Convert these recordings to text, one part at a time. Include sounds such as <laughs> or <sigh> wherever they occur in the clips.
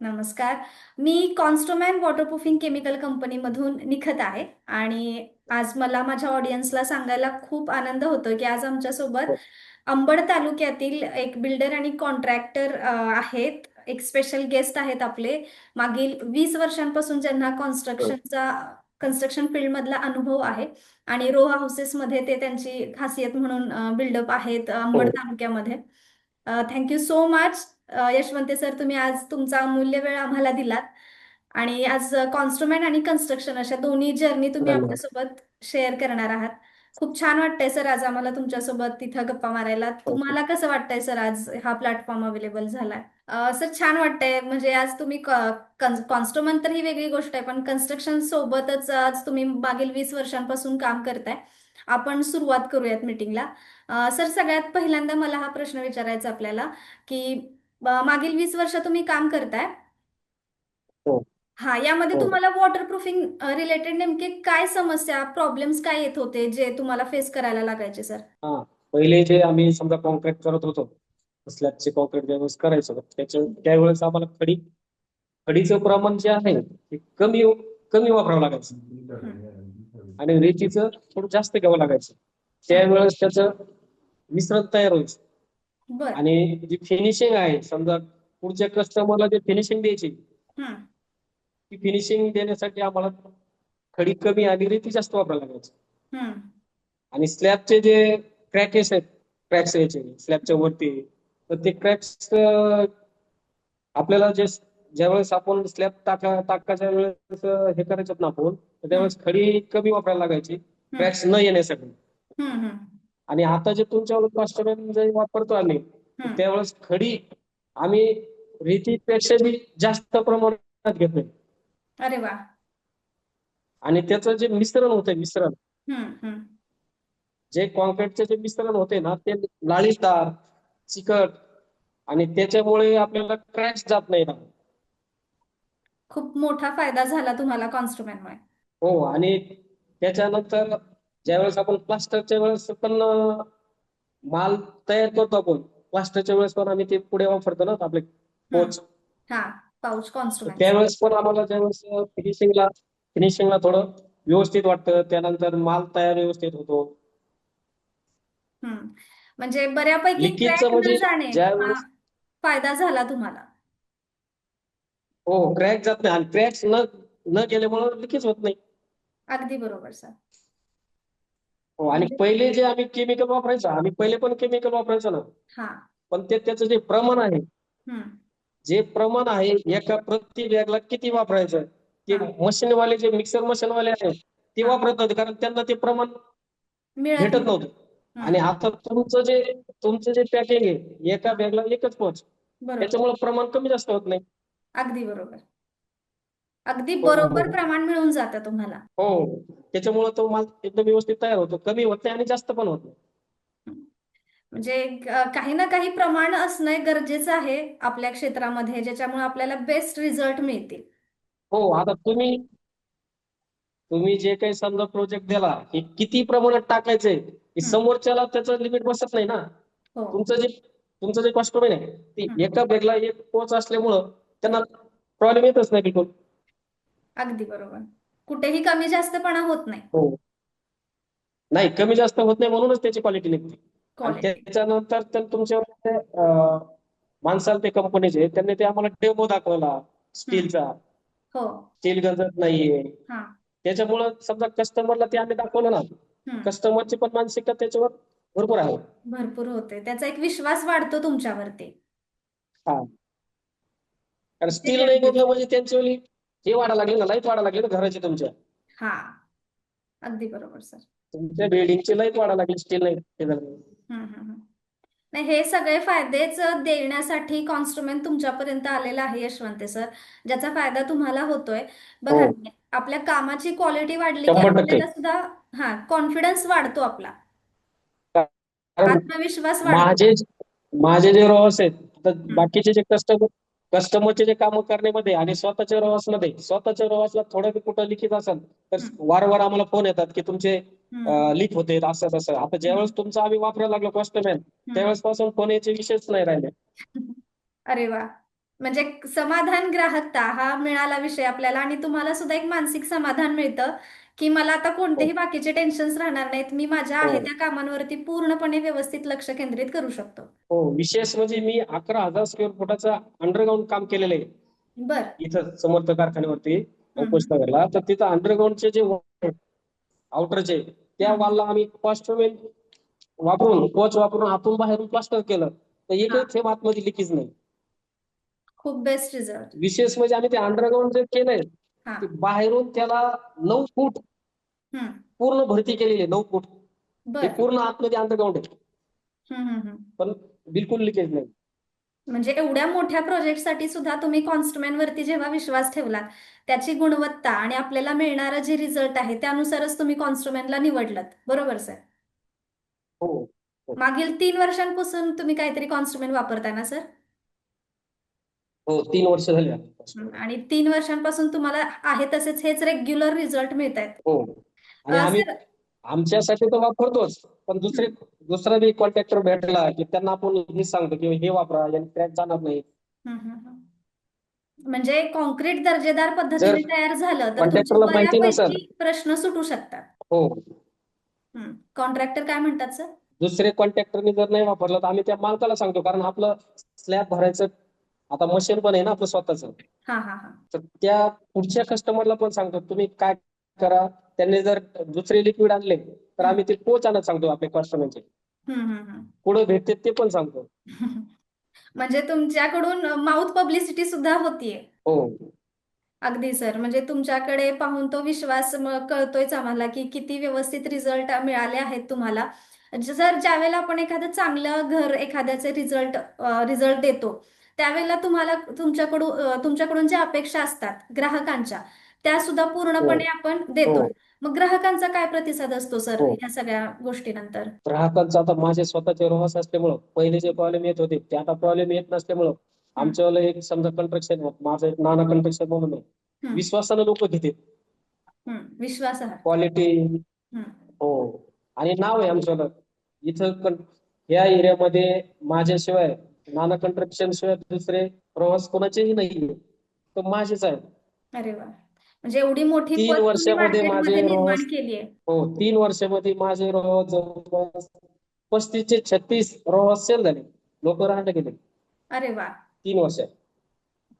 नमस्कार. मी कॉन्स्टोमॅन वॉटरप्रूफिंग केमिकल कंपनीमधून निखत आहे आणि आज मला माझ्या ऑडियन्सला सांगायला खूप आनंद होतो की आज आमच्यासोबत हो. अंबड तालुक्यातील एक बिल्डर आणि कॉन्ट्रॅक्टर आहेत. एक स्पेशल गेस्ट आहेत आपले. मागील वीस वर्षांपासून ज्यांना कन्स्ट्रक्शनचा कन्स्ट्रक्शन फील्डमधला अनुभव आहे आणि रो हाऊसेसमध्ये ते त्यांची खासियत म्हणून बिल्डअप आहेत अंबड हो. तालुक्यामध्ये. Thank you so much. Yashwante sir तुम्ही आज तुमचा अमूल्य वेळ आम्हाला दिलात. आणि आज कॉन्स्ट्रुमेंट आणि कन्स्ट्रक्शन अशा दोन्ही जर्नी तुम्ही. आपल्यासोबत शेअर करणार आहात. खूप छान वाटतंय सर आज आम्हाला तुमच्यासोबत तिथं गप्पा मारायला. तुम्हाला कसं वाटतंय सर आज हा प्लॅटफॉर्म अवेलेबल झालाय सर छान वाटतंय. म्हणजे आज तुम्ही कॉन्स्ट्रुमेंट तर ही वेगळी गोष्ट आहे पण कन्स्ट्रक्शन सोबतच आज तुम्ही मागील वीस वर्षांपासून काम करताय. आपण सुरुवात करूयात मीटिंगला. सर सगळ्यात पहिल्यांदा मला हा प्रश्न विचारायचा आपल्याला की मागील वीस वर्ष तुम्ही काम करताय. हो. हा यामध्ये हो. तुम्हाला वॉटरप्रूफिंग रिलेटेड नेमके काय समस्या प्रॉब्लेम्स काय येत होते जे तुम्हाला फेस करायला लागायचे सर हा पहिले जे आम्ही समजा कॉन्क्रीट करत होतो स्लॅबचे कॉन्क्रीट ज्यावेळेस करायचो त्याच्या त्यावेळेस आम्हाला खडी खडीचं प्रमाण जे आहे ते कमी कमी वापरावं लागायचं. आणि रेतीचं थोडं जास्त घ्यावं लागायचं. त्यावेळेस त्याचं मिश्रण तयार व्हायचं. बर. आणि जी फिनिशिंग आहे समजा पुढच्या कस्टमरला जे फिनिशिंग द्यायची ती फिनिशिंग देण्यासाठी आम्हाला खडी कमी आणि रेती जास्त वापरावं लागायचं. आणि स्लॅबचे जे क्रॅकेस आहेत क्रॅक्स यायचे स्लॅबच्या वरती तर ते क्रॅक्स आपल्याला जे ज्यावेळेस आपण स्लॅब टाका टाकायच्या वेळेस हे करायचं ना आपण तर त्यावेळेस खडी कमी वापरायला लागायची क्रॅक्स न येण्यासाठी. हम्म हम्म आणि आता जे तुमच्या कस्टमर जे वापरतो आम्ही. त्यावेळेस खडी आम्ही रेतीपेक्षा बी जास्त प्रमाणात घेतोय अरे वा. आणि त्याचं जे मिश्रण होतंय मिश्रण. जे कॉन्क्रीटचे जे मिश्रण होते ना ते लाळीदार चिकट आणि त्याच्यामुळे आपल्याला क्रॅश जात नाही ना. खूप मोठा फायदा झाला तुम्हाला कॉन्स्ट्रुमेंटमुळे हो आणि त्याच्यानंतर ज्यावेळेस आपण प्लास्टरच्या वेळेस पण माल तयार करतो आपण प्लास्टरच्या वेळेस पण आम्ही ते पुढे वापरतो ना आपले पोच. हा. पाऊच कॉन्स्ट्रुमेंट त्यावेळेस पण आम्हाला ज्यावेळेस फिनिशिंगला फिनिशिंगला थोडं व्यवस्थित वाटतं त्यानंतर माल तयार व्यवस्थित होतो. हम्म म्हणजे बऱ्यापैकी लिकीजचं क्रॅक न म्हणजे जाणे ज्यावेळेस- फायदा झाला तुम्हाला? हो क्रॅक जात नाही. आणि क्रॅक्स न न गेल्यामुळे लिकेज होत नाही. अगदी बरोबर सर. हो आणि म्हणजे- पहिले जे आम्ही केमिकल वापरायचो आम्ही पहिले पण केमिकल वापरायचो ना. हा. पण ते त्याचं जे प्रमाण आहे हम्म. जे प्रमाण आहे एका प्रति बॅगला किती वापरायचं? ते हा. मशीनवाले जे मिक्सर मशीनवाले आहेत ते हा. वापरत नव्हते कारण त्यांना ते प्रमाण मिळत भेटत. नव्हतं. हम्म. आणि आता तुमचं जे तुमचं जे पॅकिंग आहे एका बॅगला एकच पोच. बरोबर. त्याच्यामुळे प्रमाण कमी जास्त होत नाही. अगदी बरोबर. अगदी हो, बरोबर हो. प्रमाण मिळून जातं तुम्हाला. हो त्याच्यामुळे तो माल एकदम व्यवस्थित तयार होतो. कमी होत नाही आणि जास्त पण होत नाही. म्हणजे काही ना काही प्रमाण असणं गरजेचं आहे आपल्या क्षेत्रामध्ये ज्याच्यामुळे आपल्याला बेस्ट रिझल्ट मिळतील. हो आता तुम्ही तुम्ही जे काही समजा प्रोजेक्ट दिला हे किती प्रमाणात टाकायचंय हे समोरच्याला त्याचं लिमिट बसत नाही ना. हो. तुमचं जे तुमचं जे कस्टमर आहे ते हम्म. एका बॅगला एक पोच असल्यामुळं त्यांना प्रॉब्लेम येतच नाही बिलकुल. अगदी बरोबर. कुठेही कमी जास्तपणा होत नाही. हो. नाही कमी जास्त होत नाही म्हणूनच त्याची क्वालिटी निघते. आणि क्वालिटी त्याच्यानंतर तर तुमच्या अं, माणसाला ते कंपनीचे त्यांनी ते आम्हाला डेमो दाखवला स्टीलचा हो. स्टील गंजत नाहीये. हा. त्याच्यामुळं समजा कस्टमरला ते आम्ही दाखवलं ना हम्म. कस्टमरची पण मानसिकता त्याच्यावर भरपूर आहे. भरपूर होते. त्याचा एक विश्वास वाढतो तुमच्यावरती. हा. कारण स्टील नाही बघलं म्हणजे त्यांच्या वेळी हे वाढा लागले ना लाइट वाढा लागली ना घराची तुमच्या हा अगदी बरोबर सर तुमच्या बिल्डिंगची लाइट वाढा लागली स्टील हे. हम्म, हम्म, हम्म. नाही हे सगळे फायदेच देण्यासाठी कॉन्स्ट्रुमेंट तुमच्यापर्यंत आलेला आहे यशवंते सर ज्याचा फायदा तुम्हाला होतोय बघा हो. आपल्या कामाची क्वालिटी वाढली की शंभर टक्के. आपल्याला सुद्धा हा कॉन्फिडन्स वाढतो आपला आत्मविश्वास वाढतो माझे माझे जे रॉस आहेत बाकीचे जे कस्टमर कस्टमरचे जे काम करण्यामध्ये आणि स्वतःच्या रॉसमध्ये स्वतःच्या रॉसला थोडं कुठं लिखित असेल तर. वारंवार आम्हाला फोन येतात की तुमचे लीक होते असं तसं. आता ज्यावेळेस तुमचं आम्ही वापरायला लागलो कस्टमर. त्यावेळेस पासून फोन याचे विषयच नाही राहिले. <laughs> अरे वा. म्हणजे समाधान ग्राहकता हा मिळाला विषय आपल्याला आणि तुम्हाला सुद्धा एक मानसिक समाधान मिळतं. की मला आता कोणतेही बाकीचे टेन्शन्स राहणार नाहीत. मी माझ्या आहे हो. त्या कामांवरती पूर्णपणे व्यवस्थित लक्ष केंद्रित करू शकतो. हो विशेष म्हणजे मी अकरा हजार स्क्वेअर फुटाचं अंडरग्राऊंड काम केलेलं आहे. बर. इथं समर्थ कारखान्यावरती नगरला तर तिथं अंडरग्राऊंडचे जे आउटरचे त्या. वॉलला आम्ही प्लास्टर वापरून कोच वापरून आतून बाहेरून प्लास्टर केलं. तर हा. एकही थेंब आतमध्ये लिकेज नाही. खूप बेस्ट रिझल्ट विशेष म्हणजे आम्ही ते अंडरग्राऊंड जे केलंय हा. बाहेरून त्याला नऊ फूट. पूर्ण भरती केलेली आहे नऊ फूट. पूर्ण आतमध्ये अंडरग्राऊंड आहे. पण बिलकुल लिकेज नाही. म्हणजे एवढ्या मोठ्या प्रोजेक्टसाठी सुद्धा तुम्ही कॉन्स्टमेन वरती जेव्हा विश्वास ठेवलात त्याची गुणवत्ता आणि आपल्याला मिळणारा जे रिझल्ट आहे त्यानुसारच तुम्ही कॉन्स्टमेनला निवडलात. बरोबर सर हो मागील तीन वर्षांपासून तुम्ही काहीतरी कॉन्स्टमेन वापरताय ना सर हो तीन वर्ष झाली. आणि तीन वर्षांपासून तुम्हाला आहे तसेच हेच रेग्युलर रिझल्ट मिळत आहेत हो. आणि आम्ही सर आमच्यासाठी तर वापरतोच पण दुसरे दुसरा बी कॉन्ट्रॅक्टर भेटला की त्यांना आपण हे सांगतो की हे वापरा याने क्रॅक जाणार नाही. हम्म, हम्म, हम्म. म्हणजे कॉन्क्रीट दर्जेदार पद्धतीने तयार झालं तर तुमचे कॉन्ट्रॅक्टरला माहिती नसेल. बऱ्यापैकी प्रश्न सुटू शकतात. हो. कॉन्ट्रॅक्टर काय म्हणतात सर? दुसरे कॉन्ट्रॅक्टरने जर नाही वापरलं तर आम्ही त्या मालकाला सांगतो कारण आपलं स्लॅब भरायचं आता मशीन पण आहे ना आपलं स्वतःचं. हा हा हा. तर त्या पुढच्या कस्टमरला पण सांगतो तुम्ही काय करा? त्यांनी जर दुसरे लिक्विड आणले तर आम्ही ते कोच आणत सांगतो आपल्या कस्टमरचे हम्म, हम्म, हम्म. कुठं भेटते ते पण सांगतो. <laughs> म्हणजे तुमच्याकडून माउथ पब्लिसिटी सुद्धा होतीये. हो. अगदी सर म्हणजे तुमच्याकडे पाहून तो विश्वास म- कळतोयच आम्हाला की किती व्यवस्थित रिझल्ट मिळाले आहेत तुम्हाला. जर ज्यावेळेला आपण एखादं चांगलं घर एखाद्याचे रिझल्ट रिझल्ट देतो त्यावेळेला तुम्हाला तुमच्याकडून तुमच्याकडून ज्या अपेक्षा असतात ग्राहकांच्या त्या सुद्धा पूर्णपणे आपण देतो. हो. मग ग्राहकांचा काय प्रतिसाद असतो सर हो. ह्या सगळ्या गोष्टीनंतर? ग्राहकांचा आता माझे स्वतःचे रहस असल्यामुळं पहिले जे प्रॉब्लेम येत होते ते आता प्रॉब्लेम येत नसल्यामुळं आमच्यावाला एक समजा कंस्ट्रक्शन माझं एक नाना कंस्ट्रक्शन म्हणून आहे. विश्वासानं लोक हम्म, विश्वास क्वालिटी. हो. आणि नाव आहे आमच्यावालं. इथं या एरियामध्ये माझ्याशिवाय नाना कंस्ट्रक्शन शिवाय दुसरे प्रवास कोणाचेही नाही तर माझेच आहे अरे वा. म्हणजे एवढी मोठी तीन वर्षामध्ये माझे आहे. हो तीन वर्षामध्ये माझे रोज जवळपास पस्तीस ते छत्तीस रोज सेल झाले. लोक राहायला गेले. अरे वा. तीन वर्षात.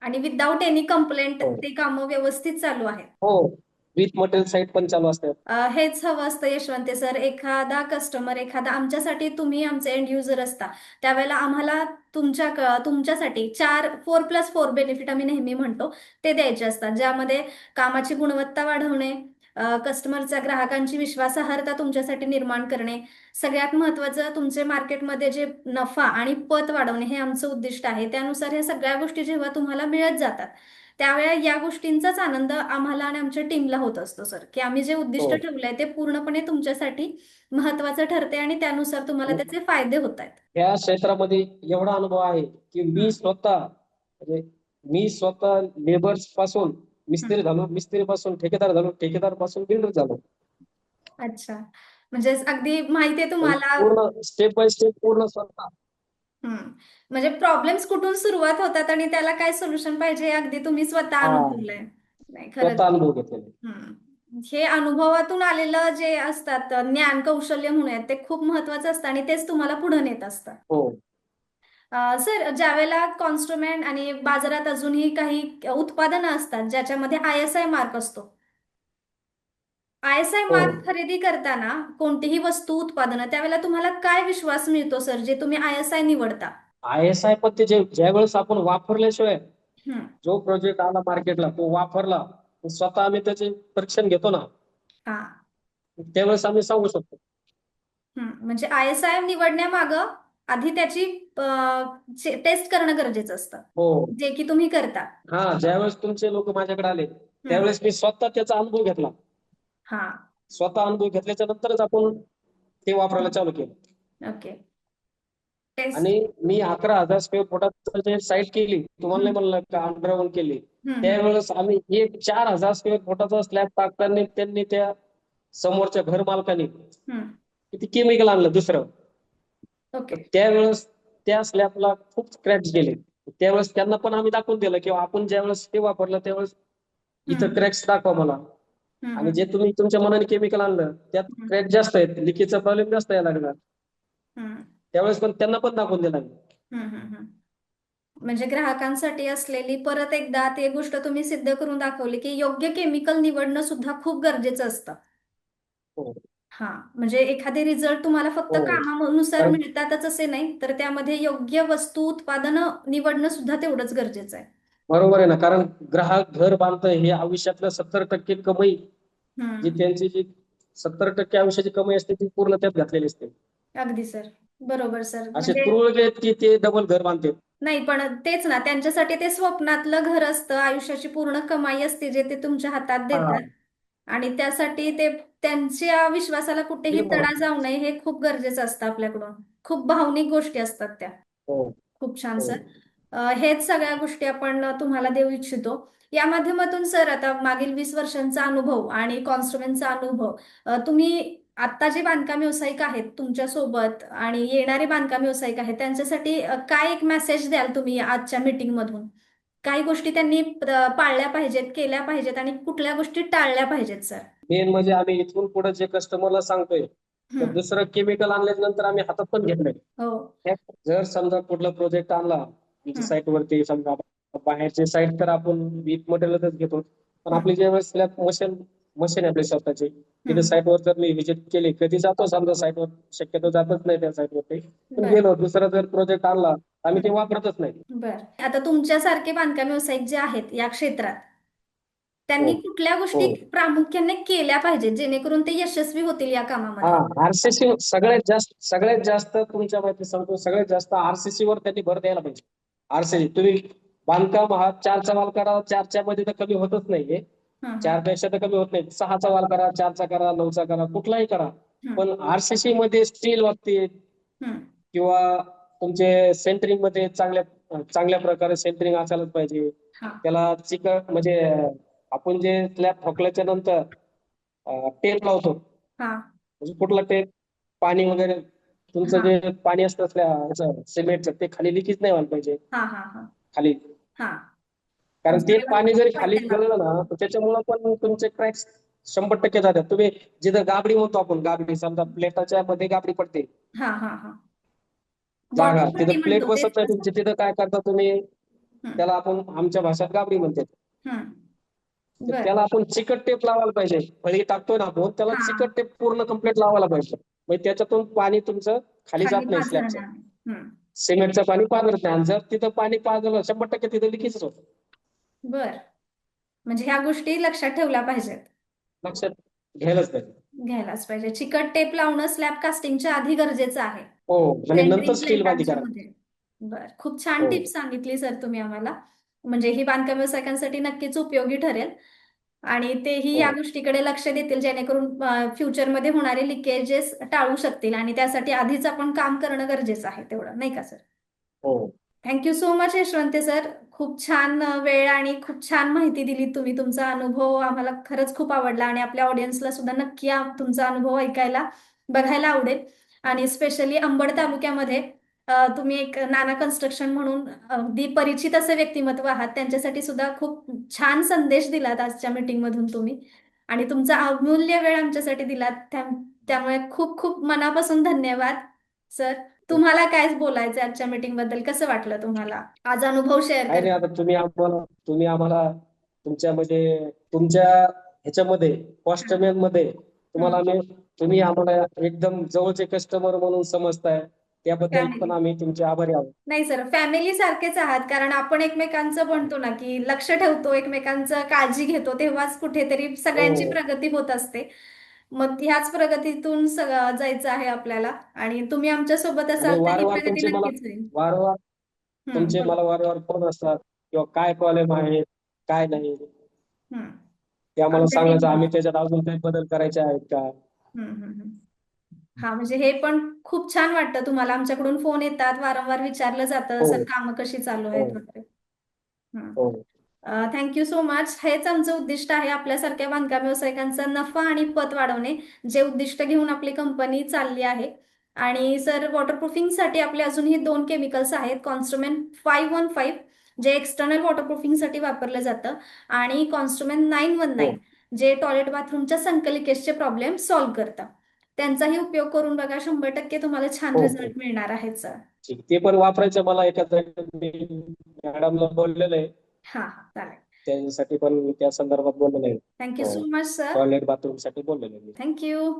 आणि विदाऊट एनी कंप्लेंट. ते कामं व्यवस्थित चालू आहेत. हो. विथ मटेरियल साईट पण चालू असतात. अ, हेच हवं असतं यशवंते सर. एखादा कस्टमर एखादा आमच्यासाठी तुम्ही आमचे एंड युजर असता. त्यावेळेला आम्हाला तुमच्या क- तुमच्यासाठी चार फोर प्लस फोर बेनिफिट आम्ही नेहमी म्हणतो. ते द्यायचे असतात. ज्यामध्ये कामाची गुणवत्ता वाढवणे अ, कस्टमरच्या ग्राहकांची विश्वासार्हता तुमच्यासाठी निर्माण करणे सगळ्यात महत्त्वाचं तुमचे मार्केटमध्ये जे नफा आणि पत वाढवणे हे आमचं उद्दिष्ट आहे त्यानुसार ह्या सगळ्या गोष्टी जेव्हा तुम्हाला मिळत जातात त्यावेळेला या गोष्टींचाच आनंद आम्हाला आणि आमच्या टीमला होत असतो सर की आम्ही जे उद्दिष्ट हो. ठेवलंय ते पूर्णपणे तुमच्यासाठी महत्वाचं ठरते आणि त्यानुसार तुम्हाला हो. त्याचे फायदे होत आहेत या क्षेत्रामध्ये एवढा अनुभव आहे की मी स्वतः म्हणजे मी स्वतः लेबर्सपासून मिस्त्री झालो मिस्त्री पासून ठेकेदार झालो ठेकेदारपासून बिल्डर झालो. अच्छा. म्हणजे अगदी माहिती आहे तुम्हाला. पूर्ण स्टेप बाय स्टेप पूर्ण स्वतः. म्हणजे प्रॉब्लेम्स कुठून सुरुवात होतात आणि त्याला काय सोल्युशन पाहिजे हे अगदी तुम्ही स्वतः हा. अनुभवलंय. नाही खरंच. स्वतः अनुभव घेतलेले. हम्म. हे अनुभवातून आलेलं जे असतात ज्ञान कौशल्य म्हणूयात ते खूप महत्वाचं असतं आणि तेच तुम्हाला पुढे नेत असतं. हो. सर ज्यावेळेला कॉन्स्ट्रुमेंट आणि बाजारात अजूनही काही उत्पादनं असतात ज्याच्यामध्ये आय एस आय मार्क असतो आय एस आय हो. मार्क खरेदी करताना कोणतीही वस्तू उत्पादनं त्यावेळेला तुम्हाला काय विश्वास मिळतो सर जे तुम्ही आय एस आय निवडता आय एस आय पण ते जे ज्यावेळेस आपण वापरल्याशिवाय. जो प्रोजेक्ट आला मार्केटला तो वापरला स्वतः आम्ही त्याचे परीक्षण घेतो ना हा त्यावेळेस आम्ही सांगू शकतो. म्हणजे आय एस आय निवडण्यामागं आधी त्याची टेस्ट करणं गरजेचं असतं. हो. जे की तुम्ही करता. हा ज्यावेळेस तुमचे लोक माझ्याकडे आले त्यावेळेस मी स्वतः त्याचा अनुभव घेतला. हा. स्वतः अनुभव घेतल्याच्या नंतरच आपण ते वापरायला चालू केलं. ओके. आणि मी अकरा हजार स्क्वेअर फुटाचं जे साईट केली तुम्हाला म्हणलं का अंडरग्राऊंड केली. त्यावेळेस आम्ही एक चार हजार स्क्वेअर फुटाचा स्लॅब टाकताना त्यांनी त्या समोरच्या घर मालकाने. किती केमिकल आणलं दुसरं. ओके त्यावेळेस त्या स्लॅबला खूप क्रॅक्स गेले. त्यावेळेस त्यांना पण आम्ही दाखवून दिलं किंवा आपण ज्यावेळेस ते वापरलं त्यावेळेस इथं. क्रॅक्स दाखवा मला आणि जे तुम्ही तुमच्या मनाने केमिकल आणलं त्यात. क्रॅक जास्त आहेत लिकेजचा प्रॉब्लेम जास्त यायला हम्म, त्यावेळेस पण त्यांना पण दाखवून दिला. म्हणजे ग्राहकांसाठी असलेली परत एकदा ते गोष्ट तुम्ही सिद्ध करून दाखवली की योग्य केमिकल निवडणं सुद्धा खूप गरजेचं असतं. हो म्हणजे एखादे रिझल्ट तुम्हाला फक्त हो. कामानुसार कारण- मिळतातच असे नाही तर त्यामध्ये योग्य वस्तू उत्पादनं निवडणं सुद्धा तेवढंच गरजेचं आहे. बरोबर आहे ना कारण ग्राहक घर बांधतोय हे आयुष्यातलं सत्तर टक्के कमाई जी त्यांची जी सत्तर टक्के आयुष्याची कमाई असते ती पूर्ण त्यात घातलेली असते. अगदी सर बरोबर सर. असे म्हणजे तुरळक आहेत की ते डबल घर बांधते. नाही पण तेच ना त्यांच्यासाठी ते स्वप्नातलं घर असतं आयुष्याची पूर्ण कमाई असते जे ते तुमच्या हातात देतात. आणि त्यासाठी ते त्यांच्या विश्वासाला कुठेही तडा जाऊ नये हे खूप गरजेचं असतं आपल्याकडून. खूप भावनिक गोष्टी असतात त्या. हो. खूप छान हो. सर. हेच सगळ्या गोष्टी आपण तुम्हाला देऊ इच्छितो. या माध्यमातून सर आता मागील वीस वर्षांचा अनुभव आणि कॉन्स्ट्रुमेंटचा अनुभव तुम्ही आता जे बांधकाम व्यावसायिक आहेत तुमच्यासोबत आणि येणारे बांधकाम व्यावसायिक आहेत त्यांच्यासाठी काय एक मेसेज द्याल तुम्ही आजच्या मीटिंग मधून काही गोष्टी त्यांनी पाळल्या पाहिजेत केल्या पाहिजेत आणि कुठल्या गोष्टी टाळल्या पाहिजेत सर मेन म्हणजे आम्ही इथून पुढे जे कस्टमरला सांगतोय. दुसरं केमिकल आणल्याच्या नंतर आम्ही हातात पण घेत नाही हो जर समजा कुठला प्रोजेक्ट आणला. साईट वरती समजा बाहेरचे साईट तर आपण वीट मटेरियलच घेतो पण. आपली ज्यावेळेस मशीन मशीन आहे आपली स्वतःची तिथे. साईटवर जर मी व्हिजिट केली कधी जातो समजा साईटवर शक्यतो जातच नाही त्या साईटवरती पण गेलो दुसरा जर प्रोजेक्ट आणला आम्ही ते वापरतच नाही. बर. आता तुमच्यासारखे बांधकाम व्यावसायिक जे आहेत या क्षेत्रात त्यांनी हो. कुठल्या गोष्टी हो. प्रामुख्याने केल्या पाहिजेत जेणेकरून ते यशस्वी होतील या हा कामामध्ये आरसीसी सगळ्यात जास्त सगळ्यात जास्त तुमच्या माहिती सांगतो सगळ्यात जास्त आरसीसी वर त्यांनी भर द्यायला पाहिजे. आरसीसी तुम्ही बांधकाम हा चारचा वाल करा चारच्या मध्ये तर कमी होतच नाही हे. चारपेक्षा तर कमी होत नाही. सहाचा वाल करा चारचा करा नऊचा करा कुठलाही करा. हं, पण आरसीसी मध्ये स्टील वागते हं, किंवा तुमचे सेंटरिंगमध्ये चांगल्या चांगल्या प्रकारे सेंटरिंग असायलाच पाहिजे. त्याला चिकट म्हणजे आपण जे स्लॅब ठोकल्याच्या नंतर टेप लावतो. म्हणजे कुठला टेप पाणी वगैरे तुमचं. जे पाणी असतं सिमेंटचं ते खाली लिकेज नाही व्हायला पाहिजे. हा, हा, हा, खाली. हा. कारण ते पाणी जरी खाली. गेलं ना तर त्याच्यामुळे पण तुमचे क्रॅक्स शंभर टक्के जातात. तुम्ही जिथं गाबडी म्हणतो आपण गाबडी समजा प्लेटाच्या मध्ये गाबडी पडते. जागा. तिथं प्लेट बसत नाही. तुमची तिथं काय करता तुम्ही? त्याला आपण आमच्या भाषेत गाबडी म्हणतात हं. त्याला आपण चिकट टेप लावायला पाहिजे. फळी टाकतोय ना आपण त्याला. चिकट टेप पूर्ण कंप्लीट लावायला पाहिजे. म्हणजे त्याच्यातून पाणी तुमचं खाली जात नाही स्लॅबचं. हं. सिमेंटचं पाणी पाजरत नाही आणि जर तिथं पाणी पाजलं शंभर टक्के तिथं लिकेजच होतं. बर. म्हणजे ह्या गोष्टी लक्षात ठेवल्या पाहिजेत. लक्षात घ्यायलाच पाहिजे. घ्यायलाच पाहिजे. चिकट टेप लावणं स्लॅब कास्टिंगच्या आधी गरजेचं आहे. हो आणि नंतर स्टील करा मध्ये. बर खूप छान हो. टिप्स सांगितली सर तुम्ही आम्हाला. म्हणजे ही बांधकाम व्यावसायिकांसाठी नक्कीच उपयोगी ठरेल. आणि तेही हो. या गोष्टीकडे लक्ष देतील जेणेकरून फ्युचरमध्ये होणारे लिकेजेस टाळू शकतील आणि त्यासाठी आधीच आपण काम करणं गरजेचं आहे तेवढं नाही का सर? हो. Thank you so much Yashwante sir. खूप छान अ, वेळ आणि खूप छान माहिती दिली तुम्ही. तुमचा अनुभव आम्हाला खरंच खूप आवडला आणि आपल्या ऑडियन्सला सुद्धा नक्की आ- तुमचा अनुभव ऐकायला बघायला आवडेल. आणि स्पेशली अंबड तालुक्यामध्ये तुम्ही एक नाना कन्स्ट्रक्शन म्हणून अगदी परिचित असे व्यक्तिमत्व आहात. त्यांच्यासाठी सुद्धा खूप छान संदेश दिलात आजच्या मीटिंग मधून तुम्ही. आणि तुमचा अमूल्य वेळ आमच्यासाठी दिलात. त्या- त्यामुळे खूप खूप मनापासून धन्यवाद सर. तुम्हाला काय बोलायचं आजच्या मीटिंगबद्दल? कसं वाटलं तुम्हाला? आज अनुभव शेअर आता तुम्ही आम्हाला तुम्ही आम्हाला तुमच्यामध्ये तुमच्या ह्याच्यामध्ये कॉस्टमेन मध्ये तुम्हाला आम्ही तुम्ही आम्हाला एकदम जवळचे कस्टमर म्हणून समजताय. त्याबद्दल पण आम्ही तुमचे आभारी आहोत. नाही सर फॅमिली सारखेच आहात. कारण आपण एकमेकांचं म्हणतो ना की लक्ष ठेवतो एकमेकांचं काळजी घेतो तेव्हाच कुठेतरी सगळ्यांची हो. प्रगती होत असते. मग ह्याच प्रगतीतून जायचं आहे आपल्याला. आणि तुम्ही आमच्यासोबत असाल प्रगती नक्कीच होईल. वारंवार तुमचे. मला वारंवार फोन असतात. किंवा काय प्रॉब्लेम आहे? काय नाही? ते आम्हाला सांगायचं आम्ही त्याच्यात अजून काही बदल करायचे आहेत का हम्म, हम्म, हम्म. हा म्हणजे हे पण खूप छान वाटतं तुम्हाला आमच्याकडून फोन येतात वारंवार विचारलं जातं हो. सर कामं कशी चालू आहेत हो. वगैरे हम्म. हो थँक्यू सो मच हेच आमचं उद्दिष्ट आहे आपल्यासारख्या बांधकाम व्यावसायिकांचा नफा आणि पत वाढवणे जे उद्दिष्ट घेऊन आपली कंपनी चालली आहे आणि सर वॉटरप्रूफिंगसाठी आपले अजूनही दोन केमिकल्स आहेत कॉन्स्ट्रुमेन फाईव्ह वन फाईव्ह जे एक्सटर्नल वॉटरप्रूफिंगसाठी वापरलं जातं आणि कॉन्स्ट्रुमेन नाईन वन नाईन जे टॉयलेट बाथरूमच्या संकलिकेशचे प्रॉब्लेम सॉल्व्ह करतं. त्यांचाही उपयोग करून बघा शंभर टक्के तुम्हाला छान. रिझल्ट मिळणार आहेत सर ठीक ते पण वापरायचं मला एका मॅडमला बोललेलं आहे. हा हा चालेल. पण त्या संदर्भात बोललेलं आहे. Thank you. So much sir toilet बाथरूमसाठी बोललेलं आहे थँक्यू